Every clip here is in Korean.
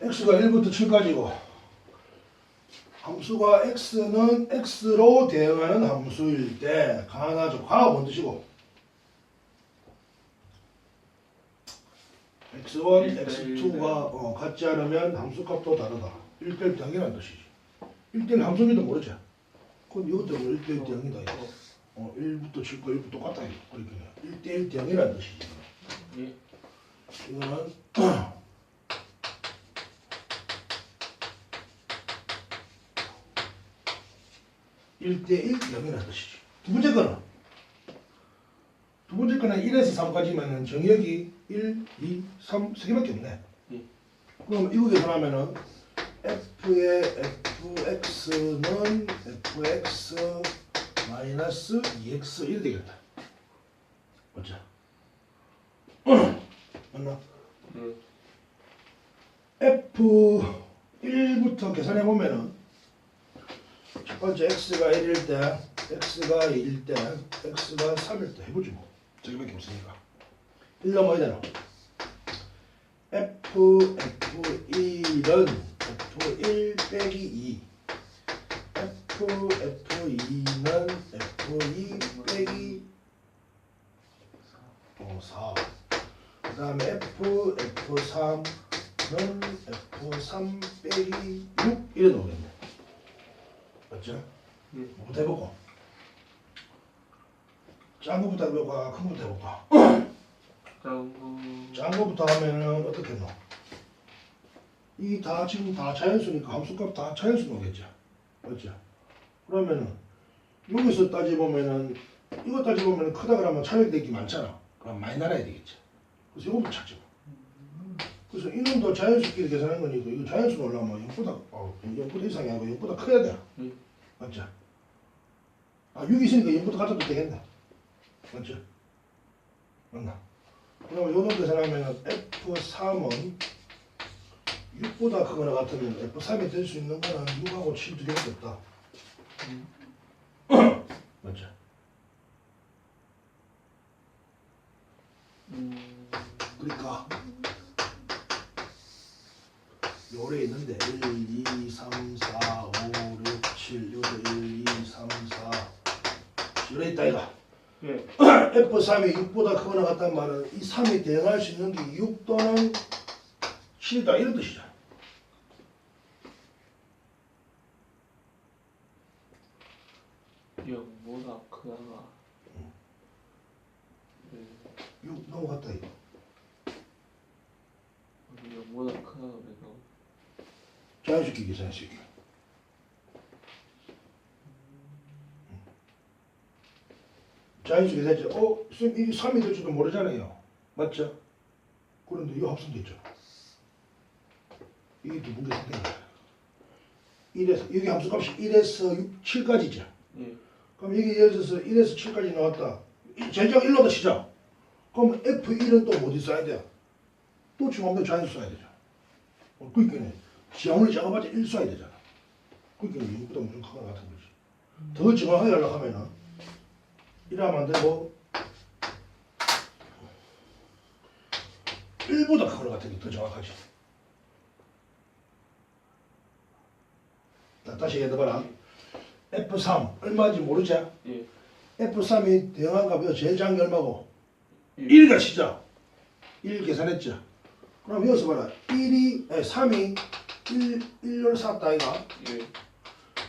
x가 1부터 7까지고 함수가 x는 x로 대응하는 함수일 때 가나죠. 가가 뭔 뜻이고 x1, x2가 어, 같지 않으면 함수값도 다르다. 1대1 대응이라는 뜻이지. 1대1 함수비도 모르지. 그럼 이것 때문에 1대1 대응이다. 이거. 어, 1부터 7과 1부터 똑같다. 이거. 그러니까 1대1 대응이라는 뜻이지. 예. 이거는 일대일 0이라는 뜻이지. 두 번째 거는 두 번째 거는 1에서 3까지면은 정역이 1, 2, 3, 세 개밖에 없네. 예. 그럼 이거 계산하면은 f의 fx는 fx 마이너스 2x 이렇게 되겠다. 맞죠? 맞나? 네. F1부터 계산해 보면은 첫 번째 x가 1일 때, x가 2일 때, x가 3일 때 해보지 뭐. 저기밖에 없으니까. 1 넘어야 되나? F, F1은 F1 빼기 2. F, F2는 F2 빼기 어, 4. 그 다음에 F, F3는 F3 빼기 6 이래 나오겠네. 맞죠? 네. 뭐부터 해볼까? 작은 거부터 해볼까? 큰 거부터 해볼까? 짱구. 작은 거부터 하면은 어떻게 넣어? 이다 지금 다 자연수니까 함수값 다 자연수 나오겠죠? 맞죠? 그러면은 여기서 따져보면은 이거 따져보면은 크다 그러면 차액되기 많잖아. 그럼 많이 나눠야 되겠죠. 그래서 이것도 찾죠. 그래서 이놈도 자연수끼리 계산한 거니까 이거 자연수 올라면 0보다 어, 0보다 이상이 아니고 0보다 커야 돼. 네. 맞죠? 아 6이 있으니까 0보다 가져도 되겠네. 맞죠? 맞나? 그러면 요놈 계산하면 F3은 6보다 크거나 같으면 F3이 될 수 있는 거는 6하고 7두 개밖에 없다. 맞죠? 요래 있는데 1, 2, 3, 4, 5, 6, 7 요도 1, 2, 3, 4 요래 있다 이가 예. F3이 6보다 크거나 같단 말은 이 3이 대응할 수 있는 게 6 또는 7이다 이런 뜻이잖아 영보다 크다가. 네. 6 넘어갔다 이거 영보다 크다가 그래서. 자연스럽게 있게. 자연스럽게 계산했죠 어? 선생님 이게 3이 될 줄도 모르잖아요. 맞죠? 그런데 이거 합성됐죠? 이게 두 분계 상태인 거야 1에서 여기 함수값이 1에서 6, 7까지죠? 예. 그럼 여기 예를 들어서 1에서 7까지 나왔다. 이 제작 1로다 치자. 그럼 F1은 또 어디 써야 돼요? 또 중앙대 자연수 써야 되죠. 어, 그러니까 지형을 작아봤자 1 써야 되잖아 그러니까 이거보다 무슨 크가 같은 거지 더 정확하게 하려고 하면은 이러면 안 되고 1보다 크거나 같은 게 더 정확하지 자, 다시 얘기해봐라 F3 얼마인지 모르지? 예. F3이 대응한 값이 제일 작은 게 얼마고? 예. 1가 치자 1 계산했죠 그럼 여기서 봐라 1이 아니 3이 1, 1을 샀다 이가 예.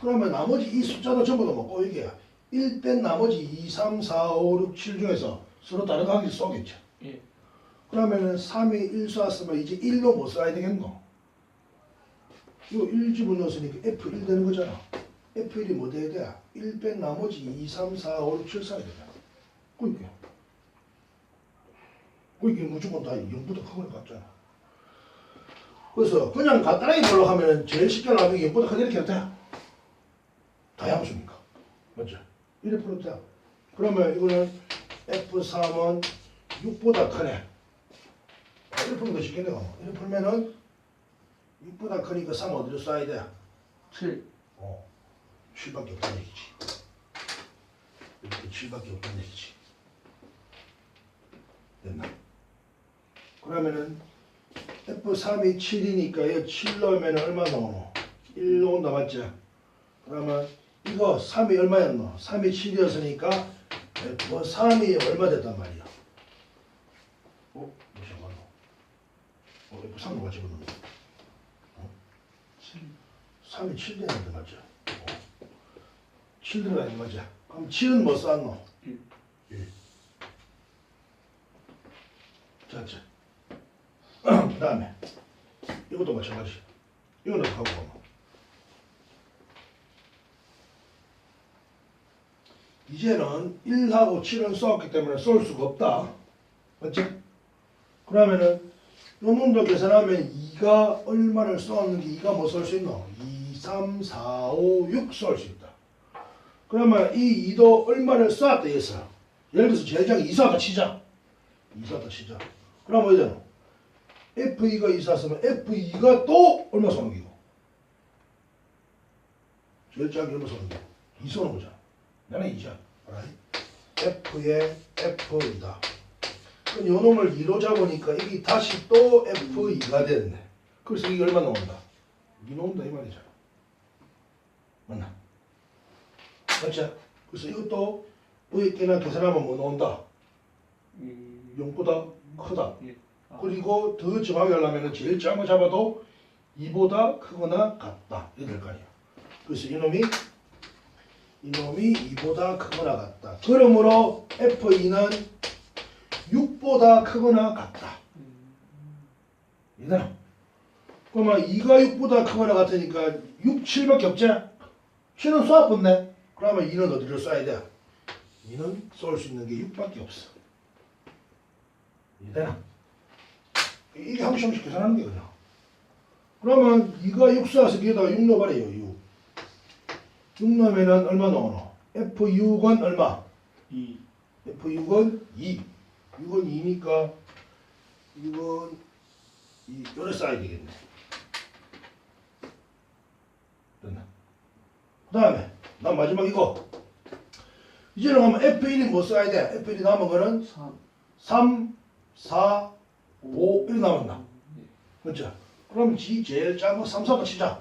그러면 나머지 이 숫자도 전부 다 먹고 이게 1 뺀 나머지 2, 3, 4, 5, 6, 7 중에서 서로 다른 거 한개 쏘겠죠 예. 그러면은 3이 1 쐈으면 이제 1로 못 써야 되겠노? 이거 1 집어넣었으니까 F1 되는 거잖아. F1이 뭐 돼야 돼? 1 뺀 나머지 2, 3, 4, 5, 6, 7 써야 되잖아. 그러니까. 그러니까 무조건 다 0보다 크거나 같잖아. 그래서 그냥 간단하게 보려고 하면 제일 쉽게 나오는 게 0보다 크게 이렇게 해도 돼. 다양수니까. 맞죠? 이래 풀어도 돼. 그러면 이거는 F3은 6보다 크네. 아, 이렇게 풀면 더 쉽겠네. 이렇게 풀면은 6보다 크니까 3 어디로 써야 돼? 7. 어, 7밖에 없다는 얘기지. 이렇게 7밖에 없다는 얘기지. 됐나? 그러면은 F3이 7이니까 이거 7 넣으면 얼마 나오노? 1 나온다 맞지? 그러면 이거 3이 얼마였노? 3이 7이었으니까 F3이 얼마 됐단 말이야? 어? 잠깐만 어? F3도 같이 보는 거7 3이 7 되는데 맞죠? 어. 7 들어가 있는 거지? 그럼 7은 뭐 쌓노? 1 1 됐지? 그 다음에 이것도 마찬가지. 이거는 하고 보면. 이제는 1하고 7은 써왔기 때문에 쏠 수가 없다. 맞지? 그러면은 요 놈도 계산하면 2가 얼마를 써왔는지 2가 뭐 쏠 수 있노? 2, 3, 4, 5, 6 쏠 수 있다. 그러면 이 2도 얼마를 쏘았다 했어 예를 들어서 제일장이 2 쏘았다 치자. 2 쏘았다 치자. 그럼 어디 되노? F2가 2 쐈으면 F2가 또 얼마 쏘는 기고? 제일장이 얼마 쏘는 기고? 2 쏘는 거잖아 나는 2자. F의 F2다. 그럼 요 놈을 2로 잡으니까 이게 다시 또 F2가 됐네. 그래서 이게 얼마 나온다? 2 나온다 이 말이잖아 맞나? 맞지? 그래서 이것도 V끼나 계산하면 뭐 나온다? 0보다 크다. 예. 아, 그리고 더 정확히 하려면 제일 작은 거 잡아도 2보다 크거나 같다 이렇게 될 거 아니야 그래서 이놈이 이놈이 2보다 크거나 같다 그러므로 F2는 6보다 크거나 같다 이해되나? 그러면 2가 6보다 크거나 같으니까 6, 7밖에 없지? 7은 쏘아붙네 그러면 2는 어디로 쏴야 돼? 2는 쏠 수 있는 게 6밖에 없어 이해되나? 이게 한 번씩 한 번씩 계산하는 게 그냥. 그러면 2가 6 쏴서 여기다가 6 넣어버려요, 6. 6 넣으면은 얼마 나오노? F6은 얼마? 2 F6은 2. 6은 2니까 6은 2. 요래 써야 되겠네. 됐나? 그 다음에, 난 마지막 이거. 이제는 가면 F1이 뭐 써야 돼? F1이 남은 거는 3 3, 4, 5 이렇게? 예. 그렇죠? 그럼 G 제일 작은 거 3, 4다 치자.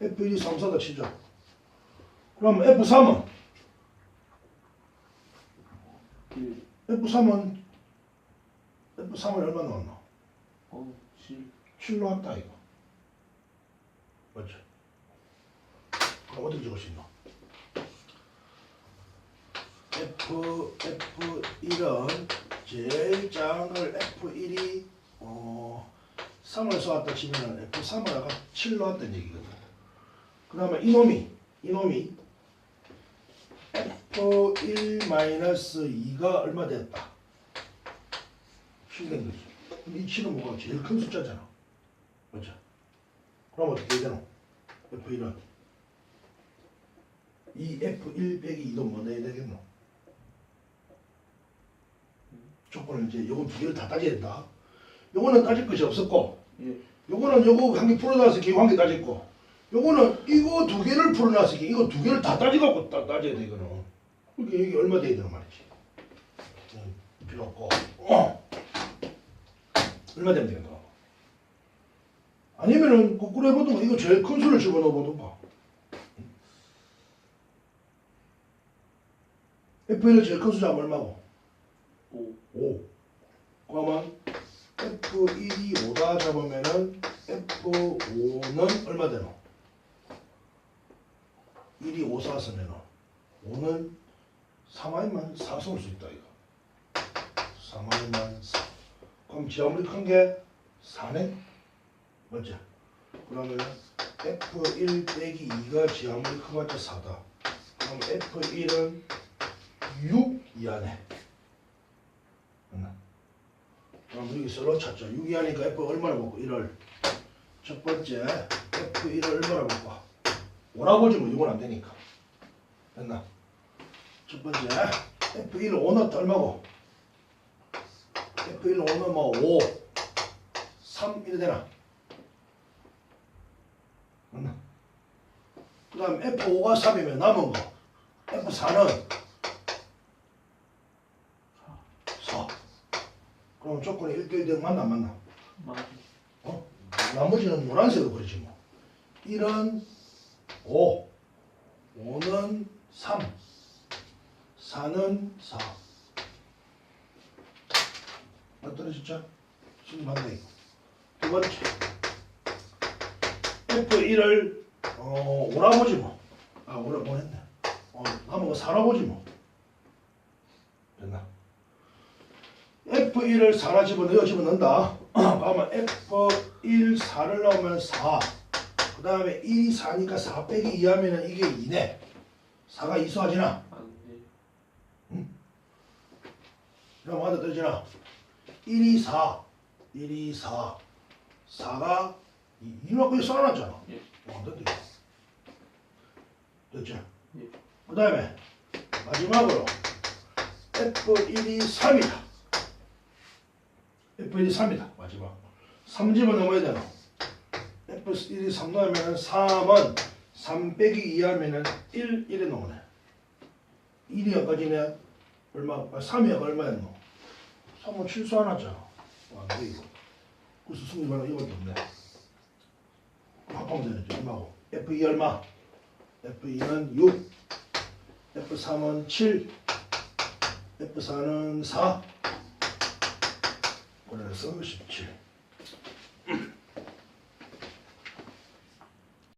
F1이 3, 4다 치자. 그럼 F3은? 1 F3은 F3은 얼마 나왔나? 어7 7 나왔다 이거. 맞죠? 그럼 어떻게 적을 수 있나? F, F1은 걸 F1이 어, 3을 쏘았다 치면 F3을 아까 7 나왔다는 얘기거든. 그러면 이놈이 이놈이 F1-2가 얼마 됐다? 7된 거지. 이 7은 뭐가 제일 큰 숫자잖아. 맞죠? 그럼 어떻게 되노? F1은 이 F1 빼기 2도 뭐 내야 되겠노? 조건을 이제 요거 두 개를 다 따져야 된다. 요거는 따질 것이 없었고 예. 요거는 요거 한 개 풀어놔서 이렇게 한개 따졌고 요거는 이거 두 개를 풀어놔서 이렇게 이거 두 개를 다 따져갖고 따, 따져야 돼 이거는 그러니까 여기 얼마 돼야 되는 말이지 음, 필요 없고 어. 얼마 되면 되는 거 아니면은 거꾸로 해보든가 이거 제일 큰 수를 집어넣어 보든가 F1의 제일 큰 숫자가 얼마고? 5 5 그러면 F1이 5다 잡으면은 F5는 얼마 되노? 1이 5 쐈으면은 5는 3마이만 4 쏠 수 있다 이거. 3마이만 4 그럼 지아무리 큰게 4네? 맞지? 그러면은 F1 빼기 2가 지아무리 크봤자 4다. 그럼 F1은 6 이하네 맞나? 그럼 여기 서로 찾죠. 6이 하니까 F 얼마나 먹고 1을 첫 번째 F 1을 얼마나 먹고 5라고 보지 뭐 이건 안 되니까 됐나? 첫 번째 F 1을 5 넣었다 얼마고? F 1을 5 넣으면 5 3 이래 되나? 맞나? 그 다음 F5가 3이면 남은 거 F4는 4 그럼 조건이 1대1 되면 맞나 안 맞나? 마이 나머지는 노란색으로 그리지 뭐. 1은 5, 5는 3, 4는 4. 맞더라 진짜? 지금 맞네 이거. 두 번째. F1을 어, 5라 보지 뭐. 아 5라 보냈네. 어, 한번 4라 보지 뭐. 됐나? F1을 4라 집어넣어 집어넣는다. 그러면 F1 4를 넣으면 4. 그 다음에 1이 4니까 4 빼기 2 하면은 이게 2네. 4가 이수하지나? 안돼 그럼 하나 떠지나? 1이 4. 1이 4. 4가 2. 이만 그냥 써놨잖아. 예. 어, 안 된다. 됐죠? 예. 그 다음에 마지막으로 F1이 3이다. F1이 3이다. 마지막. 3집은 넘어야 되나? F1이 3 넣으면 3은 3 빼기 2 하면은 1, 1에 넘어네. 1이 여기까지네. 얼마, 3이 여기 얼마였노? 3은 실수 안 하잖아. 어, 안 돼, 이거. 그래서 승리반은 이거밖에 없네. 합하면 되죠. 얼마고? F2 얼마? F2는 6, F3은 7, F4는 4, 그래서 17.